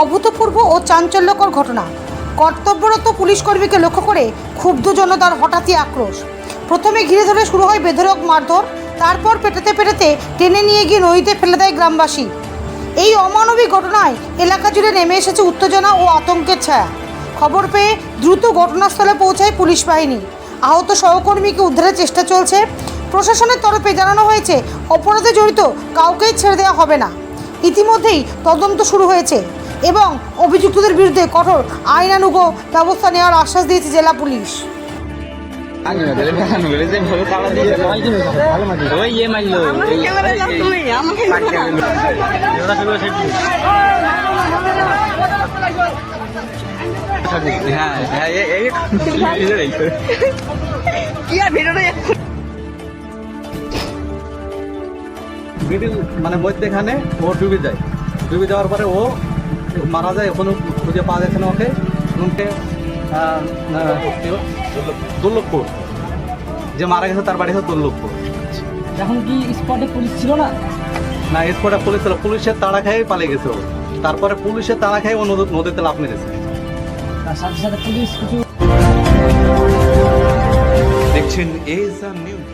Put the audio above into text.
অভূতপূর্ব ও চাঞ্চল্যকর ঘটনা। কর্তব্যরত পুলিশকর্মীকে লক্ষ্য করে ক্ষুব্ধ জনতার হঠাৎই আক্রোশ। প্রথমে ঘিরে ধরে শুরু হয় বেধরক মারধর, তারপর পেটাতে পেটাতে টেনে নিয়ে গিয়ে নদীতে ফেলে দেয় গ্রামবাসী। এই অমানবিক ঘটনায় এলাকা জুড়ে নেমে এসেছে উত্তেজনা ও আতঙ্কের ছায়া। খবর পেয়ে দ্রুত ঘটনাস্থলে পৌঁছায় পুলিশ বাহিনী। আহত সহকর্মীকে উদ্ধারের চেষ্টা চলছে। প্রশাসনের তরফে জানানো হয়েছে, অপরাধে জড়িত কাউকেই ছেড়ে দেওয়া হবে না। ইতিমধ্যেই তদন্ত শুরু হয়েছে। এবং অভিযুক্তদের বিরুদ্ধে কঠোর আইনানুগ ব্যবস্থা নেওয়ার আশ্বাস দিয়েছে জেলা পুলিশ। হ্যাঁ হ্যাঁ মিডিল মানে ও ডুবে যায়। ডুবে যাওয়ার পরে ও মারা যায় ওখানে খুঁজে পাওয়া যাচ্ছে না ওকে। ওকে দুর্লভপুর যে মারা গেছে তার বাড়ি হচ্ছে দুর্লভপুর এখন কি স্পটে পুলিশ ছিল না? না স্পটে পুলিশ ছিল। পুলিশের তাড়া খেয়ে পালিয়ে গেছে ও। তারপরে পুলিশের তাড়া খেয়ে ও নদী- নদীতে লাভ মেরেছে। তার সাথে সাথে পুলিশ কিছু দেখছেন এস নিউজ